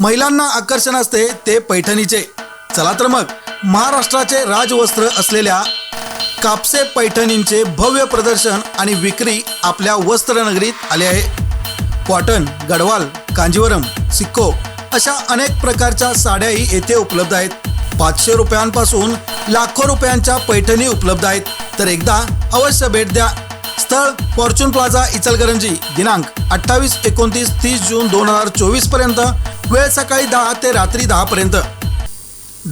महिलांना आकर्षण असते ते पैठणीचे. चला तर मग महाराष्ट्राचे राजवस्त्र असलेल्या कापसे पैठणींचे भव्य प्रदर्शन आणि विक्री आपल्या वस्त्रनगरीत आले आहे. कॉटन गडवाल कांजीवरम सिक्को अशा अनेक प्रकारच्या साड्याही येथे उपलब्ध आहेत. पाचशे रुपयांपासून लाखो रुपयांच्या पैठणी उपलब्ध आहेत. तर एकदा अवश्य भेट द्या. स्थळ फॉर्च्यून प्लाझा इचलकरंजी दिनांक अठ्ठावीस एकोणतीस तीस जून दोन हजार चोवीसपर्यंत वेळ सकाळी दहा ते रात्री दहा पर्यंत.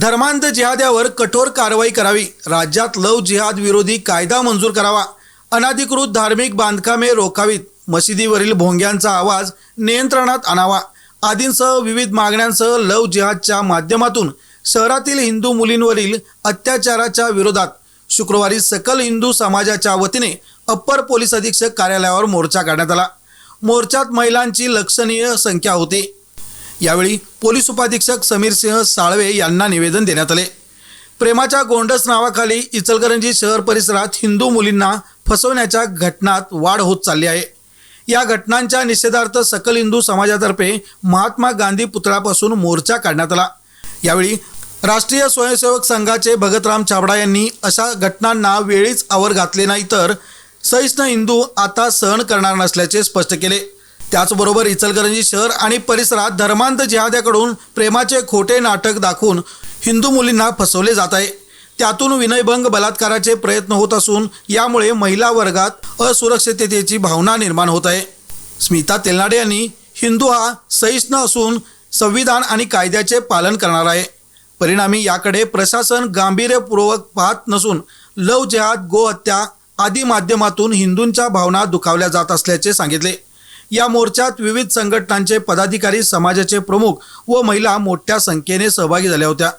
धर्मांध जिहाद्यावर कठोर कारवाई करावी. राज्यात लव जिहाद विरोधी कायदा मंजूर करावा. अनाधिकृत धार्मिक बांधकामे रोखावीत. मशिदीवरील भोंग्यांचा आवाज नियंत्रणात आणावा. आदींसह विविध मागण्यांसह लव जिहादच्या माध्यमातून शहरातील हिंदू मुलींवरील अत्याचाराच्या विरोधात शुक्रवारी सकल हिंदू समाजाच्या वतीने अप्पर पोलीस अधीक्षक कार्यालयावर मोर्चा काढण्यात आला. मोर्चात महिलांची लक्षणीय संख्या होती. यावेळी पोलीस उपाधीक्षक समीर सिंह साळवे यांना निवेदन देण्यात आले. प्रेमाच्या गोंडस नावाखाली इचलकरंजी शहर परिसरात हिंदू मुलींना फसवण्याच्या घटनात वाढ होत चालली आहे. या घटनांच्या निषेधार्थ सकल हिंदू समाजातर्फे महात्मा गांधी पुतळ्यापासून मोर्चा काढण्यात आला. यावेळी राष्ट्रीय स्वयंसेवक संघाचे भगतराम छाबडा यांनी अशा घटनांना वेळीच आवर घातले नाही तर सहिष्ण हिंदू आता सहन करणार नसल्याचे स्पष्ट केले. त्याचबरोबर इचलकरंजी शहर आणि परिसरात धर्मांध जिहाद्याकडून प्रेमाचे खोटे नाटक दाखवून हिंदू मुलींना फसवले जात आहे. त्यातून विनयभंग बलात्काराचे प्रयत्न होत असून यामुळे महिला वर्गात असुरक्षिततेची भावना निर्माण होत आहे. स्मिता तेलनाडे यांनी हिंदू हा सहिष्णू असून संविधान आणि कायद्याचे पालन करणार आहे. परिणामी याकडे प्रशासन गांभीर्यपूर्वक पाहत नसून लव जेहाद गोहत्या आदी माध्यमातून हिंदूंच्या भावना दुखावल्या जात असल्याचे सांगितले. या मोर्चात विविध संघटनांचे पदाधिकारी समाजाचे प्रमुख व महिला मोठ्या संख्येने सहभागी झाल्या होत्या.